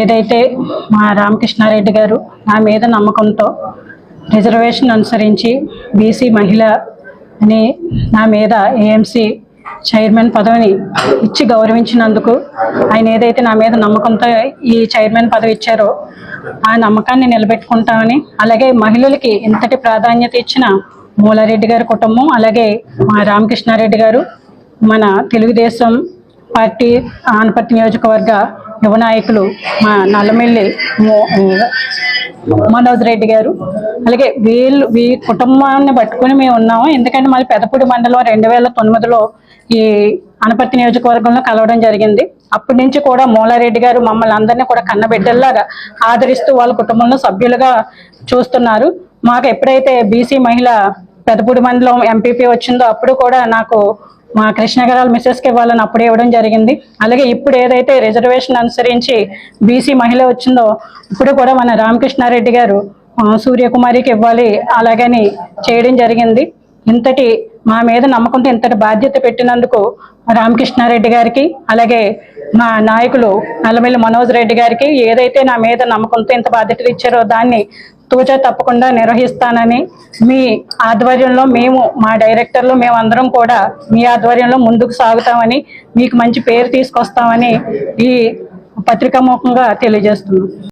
ఏదైతే మా రామకృష్ణారెడ్డి గారు నా మీద నమ్మకంతో రిజర్వేషన్ అనుసరించి బీసీ మహిళ అని నా మీద ఏఎంసీ చైర్మన్ పదవిని ఇచ్చి గౌరవించినందుకు ఆయన ఏదైతే నా మీద నమ్మకంతో ఈ చైర్మన్ పదవి ఇచ్చారో ఆ నమ్మకాన్ని నిలబెట్టుకుంటామని అలాగే మహిళలకి ఇంతటి ప్రాధాన్యత ఇచ్చిన మూలారెడ్డి గారి కుటుంబం అలాగే మా రామకృష్ణారెడ్డి గారు మన తెలుగుదేశం పార్టీ ఆనపట్టి నియోజకవర్గ యువ నాయకులు మా నల్లమెల్లి మనోజ్ రెడ్డి గారు. అలాగే వీళ్ళు వీ కుటుంబాన్ని పట్టుకుని మేము ఉన్నాము. ఎందుకంటే మళ్ళీ పెదపూడి మండలం రెండు వేల తొమ్మిదిలో ఈ అనపర్తి నియోజకవర్గంలో కలవడం జరిగింది. అప్పటి నుంచి కూడా మూలారెడ్డి గారు మమ్మల్ని అందరినీ కూడా కన్నబిడ్డల్లాగా ఆదరిస్తూ వాళ్ళ కుటుంబంలో సభ్యులుగా చూస్తున్నారు. మాకు ఎప్పుడైతే బీసీ మహిళ పెదపూడి మండలం ఎంపీపీ వచ్చిందో అప్పుడు కూడా నాకు మా కృష్ణగరాల మిస్సెస్కి ఇవ్వాలని అప్పుడు ఇవ్వడం జరిగింది. అలాగే ఇప్పుడు ఏదైతే రిజర్వేషన్ అనుసరించి బీసీ మహిళ వచ్చిందో ఇప్పుడు కూడా మన రామకృష్ణారెడ్డి గారు సూర్యకుమారికి ఇవ్వాలి అలాగని చేయడం జరిగింది. ఇంతటి మా మీద నమ్మకంతో ఇంతటి బాధ్యత పెట్టినందుకు రామకృష్ణారెడ్డి గారికి అలాగే మా నాయకులు నల్లమిల్లి మనోజ్ రెడ్డి గారికి ఏదైతే నా మీద నమ్మకంతో ఇంత బాధ్యతలు ఇచ్చారో దాన్ని తూచా తప్పకుండా నిర్వహిస్తానని మీ ఆధ్వర్యంలో మేము మా డైరెక్టర్లు మేమందరం కూడా మీ ఆధ్వర్యంలో ముందుకు సాగుతామని మీకు మంచి పేరు తీసుకొస్తామని ఈ పత్రికాముఖంగా తెలియజేస్తున్నాం.